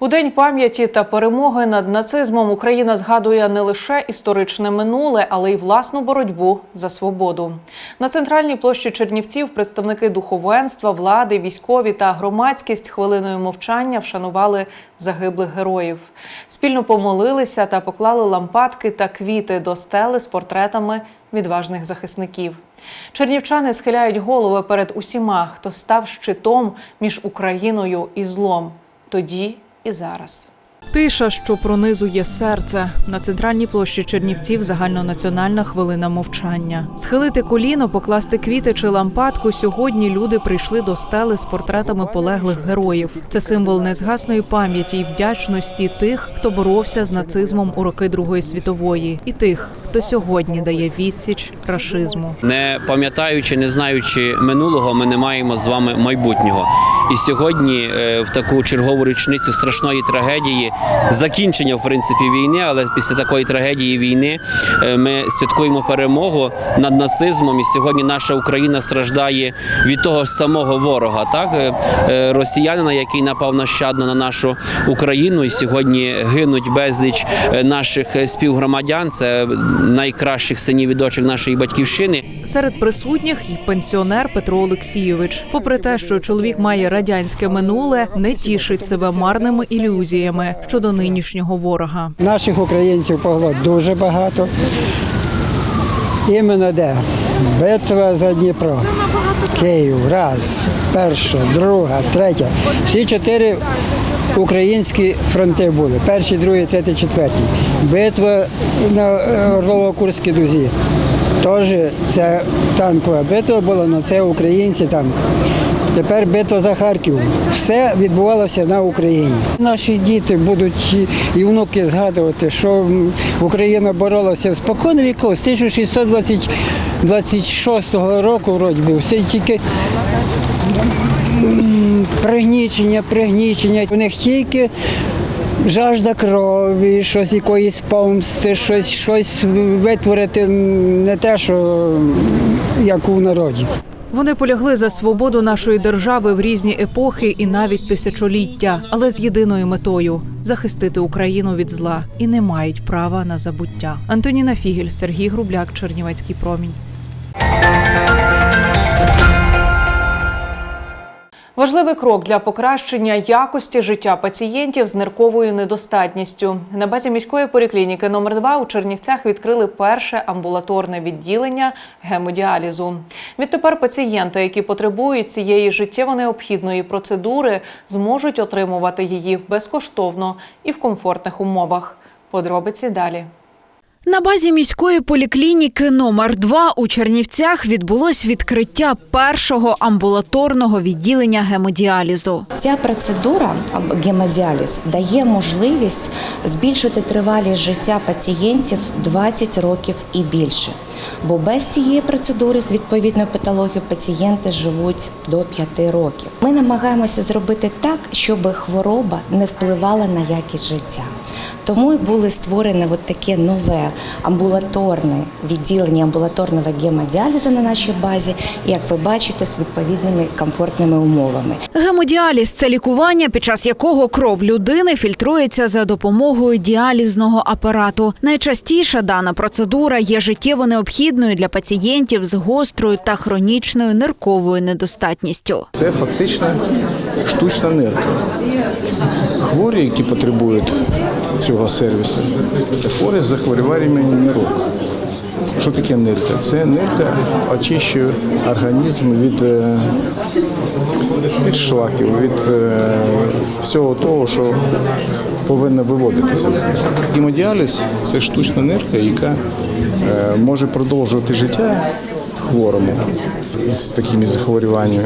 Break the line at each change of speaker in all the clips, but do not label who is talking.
У день пам'яті та перемоги над нацизмом Україна згадує не лише історичне минуле, але й власну боротьбу за свободу. На центральній площі Чернівців представники духовенства, влади, військові та громадськість хвилиною мовчання вшанували загиблих героїв. Спільно помолилися та поклали лампадки та квіти до стели з портретами відважних захисників. Чернівчани схиляють голови перед усіма, хто став щитом між Україною і злом. Тоді і зараз. Тиша, що пронизує серце на центральній площі Чернівців загальнонаціональна хвилина мовчання. Схилити коліно, покласти квіти чи лампадку. Сьогодні люди прийшли до стели з портретами полеглих героїв. Це символ незгасної пам'яті і вдячності тих, хто боровся з нацизмом у роки Другої світової, і тих, хто сьогодні дає відсіч рашизму.
Не пам'ятаючи, не знаючи минулого, ми не маємо з вами майбутнього. І сьогодні, е, в таку чергову річницю страшної трагедії, закінчення в принципі війни, але після такої трагедії війни е, ми святкуємо перемогу над нацизмом. І сьогодні наша Україна страждає від того ж самого ворога, так Е, росіянина, який напав нащадно на нашу Україну, і сьогодні гинуть безліч наших співгромадян. Це найкращих синів і дочок нашої батьківщини.
Серед присутніх і пенсіонер Петро Олексійович. Попри те, що чоловік має радянське минуле, не тішить себе марними ілюзіями щодо нинішнього ворога.
Наших українців погло дуже багато. Іменно де? Битва за Дніпро. Київ, раз, перша, друга, третя. Всі чотири українські фронти були. Перший, другий, третій, четвертий. Битва на е, Орлово-Курській дузі. Теж це танкова битва була, але це українці там. Тепер битва за Харків. Все відбувалося на Україні. Наші діти будуть і внуки згадувати, що Україна боролася спокійно віков з 1626 року, вроді би, все тільки пригнічення, пригнічення. У них тільки жажда крові, щось якоїсь помсти, щось, щось витворити, не те, що як у народі.
Вони полягли за свободу нашої держави в різні епохи і навіть тисячоліття, але з єдиною метою захистити Україну від зла і не мають права на забуття. Антоніна Фігель, Сергій Грубляк, Чернівецький промінь. Важливий крок для покращення якості життя пацієнтів з нирковою недостатністю. На базі міської поліклініки номер 2 у Чернівцях відкрили перше амбулаторне відділення гемодіалізу. Відтепер пацієнти, які потребують цієї життєво необхідної процедури, зможуть отримувати її безкоштовно і в комфортних умовах. Подробиці далі.
На базі міської поліклініки номер 2 у Чернівцях відбулось відкриття першого амбулаторного відділення гемодіалізу.
Ця процедура гемодіаліз дає можливість збільшити тривалість життя пацієнтів 20 років і більше. Бо без цієї процедури з відповідною патологією пацієнти живуть до 5 років. Ми намагаємося зробити так, щоб хвороба не впливала на якість життя. Тому і були створені от таке нове амбулаторне відділення амбулаторного гемодіалізу на нашій базі, як ви бачите, з відповідними комфортними умовами.
Гемодіаліз це лікування, під час якого кров людини фільтрується за допомогою діалізного апарату. Найчастіше дана процедура є життєво необхідною для пацієнтів з гострою та хронічною нирковою недостатністю.
Це фактично штучна нирка. Хворі, які потребують цього сервісу, це хворі з захворюваннями нирок. Що таке нирка? Це нирка очищує організм від, е, від шлаків, від е, всього того, що повинно виводитися з нирки. Гемодіаліз – це штучна нирка, яка е, може продовжувати життя хворому з такими захворюваннями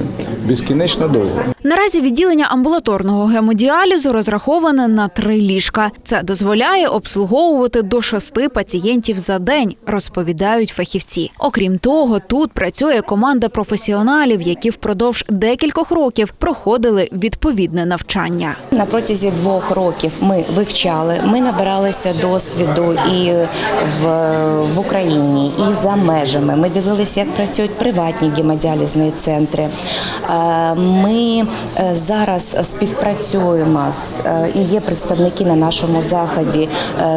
безкінечно довго.
Наразі відділення амбулаторного гемодіалізу розраховане на три ліжка. Це дозволяє обслуговувати до шести пацієнтів за день, розповідають фахівці. Окрім того, тут працює команда професіоналів, які впродовж декількох років проходили відповідне навчання.
На протязі двох років ми вивчали, ми набиралися досвіду і в, в Україні, і за межами. Ми дивилися, як працюють приватні гемодіалізні центри. Е, Ми е, зараз співпрацюємо з е, і є представники на нашому заході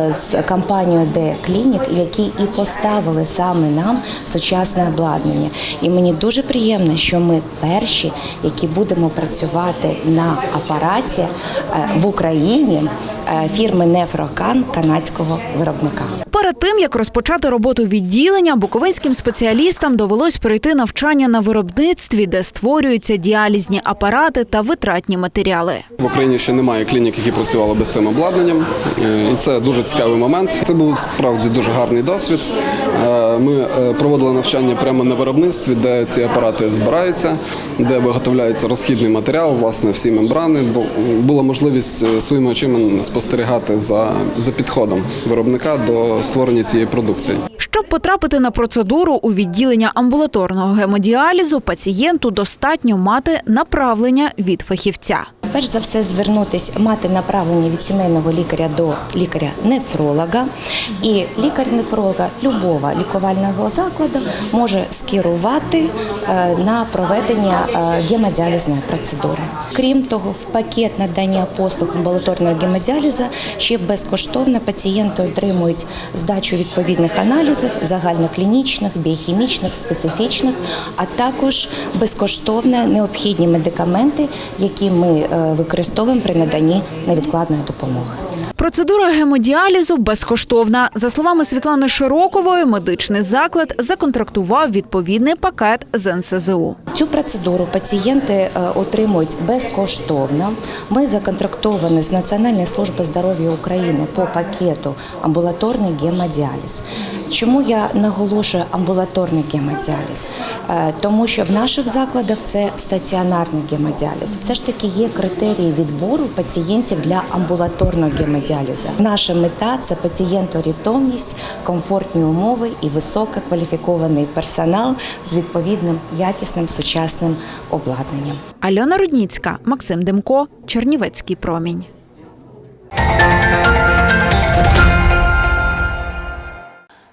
з компанією Де Клінік, які і поставили саме нам сучасне обладнання. І мені дуже приємно, що ми перші, які будемо працювати на апараті в Україні е, фірми Нефрокан канадського виробника.
Перед тим як розпочати роботу відділення, буковинським спеціалістам довелось пройти навчання на виробництві, де створюються діалізні апарати та витратні матеріали.
В Україні ще немає клінік, які працювали без цим обладнанням, Е, і це дуже цікавий момент. Це був справді дуже гарний досвід. Е, Ми е, проводили навчання прямо на виробництві, де ці апарати збираються, де виготовляється розхідний матеріал, власне, всі мембрани. Була можливість е, своїми очима спостерігати за, за підходом виробника до створення цієї продукції.
Щоб потрапити на процедуру у відділення амбулаторного гемодіалізу, пацієнту достатньо мати направлення від фахівця.
Перш за все, звернутись, мати направлення від сімейного лікаря до лікаря-нефролога. І лікар-нефролога любого лікувального закладу може скерувати е, на проведення е, гемодіалізної процедури. Крім того, в пакет надання послуг амбулаторного гемодіалізу ще безкоштовно пацієнти отримують здачу відповідних аналізів загальноклінічних, біохімічних, специфічних, а також безкоштовно необхідні медикаменти, які ми е, використовуємо при наданні невідкладної допомоги.
Процедура гемодіалізу безкоштовна. За словами Світлани Широкової, медичний заклад законтрактував відповідний пакет з НСЗУ.
Цю процедуру пацієнти е, отримують безкоштовно. Ми законтрактовані з Національної служби здоров'я України по пакету амбулаторний гемодіаліз. Чому я наголошую амбулаторний гемодіаліз? Е, Тому що в наших закладах це стаціонарний гемодіаліз. Все ж таки є критерії відбору пацієнтів для амбулаторного гемодіалізу. Наша мета це пацієнторітомність, комфортні умови і висококваліфікований персонал з відповідним якісним сучасним обладнанням.
Альона Рудніцька, Максим Демко, Чернівецький промінь.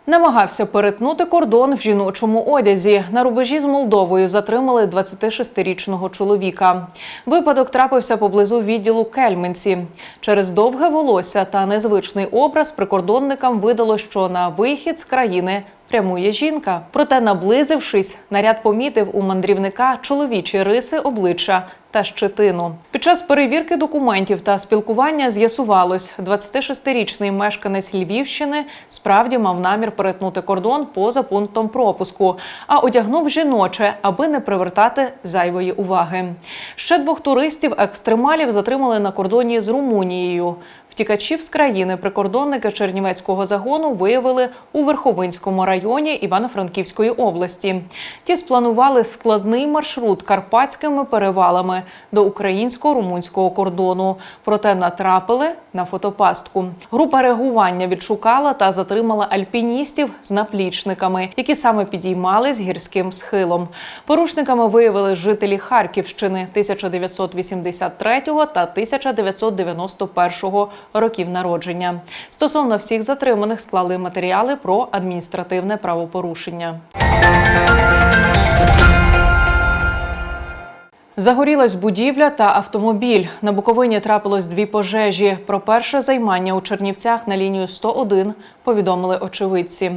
Намагався перетнути кордон в жіночому одязі. На рубежі з Молдовою затримали 26-річного чоловіка. Випадок трапився поблизу відділу Кельменці. Через довге волосся та незвичний образ прикордонникам видало, що на вихід з країни прямує жінка. Проте, наблизившись, наряд помітив у мандрівника чоловічі риси обличчя та щетину. Під час перевірки документів та спілкування з'ясувалось, 26-річний мешканець Львівщини справді мав намір перетнути кордон поза пунктом пропуску, а одягнув жіноче, аби не привертати зайвої уваги. Ще двох туристів екстремалів затримали на кордоні з Румунією. Втікачів з країни прикордонники Чернівецького загону виявили у Верховинському районі Івано-Франківської області. Ті спланували складний маршрут карпатськими перевалами до українсько-румунського кордону. Проте натрапили на фотопастку. Група реагування відшукала та затримала альпіністів з наплічниками, які саме підіймались гірським схилом. Порушниками виявили жителі Харківщини 1983 та 1991 років народження. Стосовно всіх затриманих склали матеріали про адміністративне правопорушення. Загорілась будівля та автомобіль. На Буковині трапилось дві пожежі. Про перше займання у Чернівцях на лінію 101 повідомили очевидці.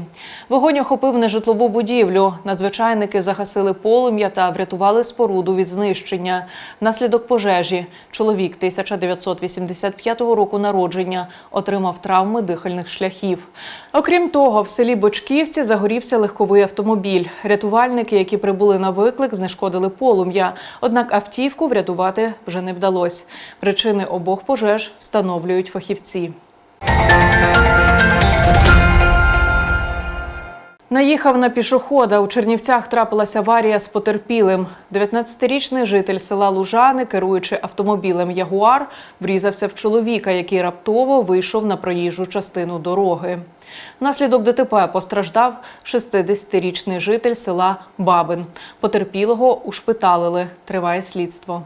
Вогонь охопив нежитлову будівлю. Надзвичайники загасили полум'я та врятували споруду від знищення. Внаслідок пожежі чоловік 1985 року народження отримав травми дихальних шляхів. Окрім того, в селі Бочківці загорівся легковий автомобіль. Рятувальники, які прибули на виклик, знешкодили полум'я. Однак автівку врятувати вже не вдалося. Причини обох пожеж встановлюють Наїхав на пішохода. У Чернівцях трапилася аварія з потерпілим. 19-річний житель села Лужани, керуючи автомобілем Ягуар, врізався в чоловіка, який раптово вийшов на проїжджу частину дороги. Внаслідок ДТП постраждав 60-річний житель села Бабин. Потерпілого ушпиталили. Триває слідство.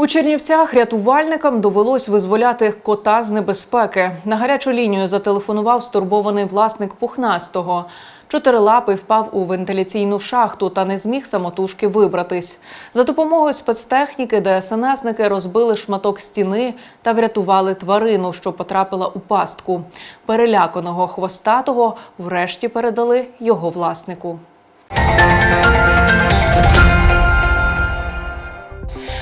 У Чернівцях рятувальникам довелось визволяти кота з небезпеки. На гарячу лінію зателефонував стурбований власник пухнастого. Чотирилапий впав у вентиляційну шахту та не зміг самотужки вибратись. За допомогою спецтехніки ДСНСники розбили шматок стіни та врятували тварину, що потрапила у пастку. Переляканого хвостатого врешті передали його власнику.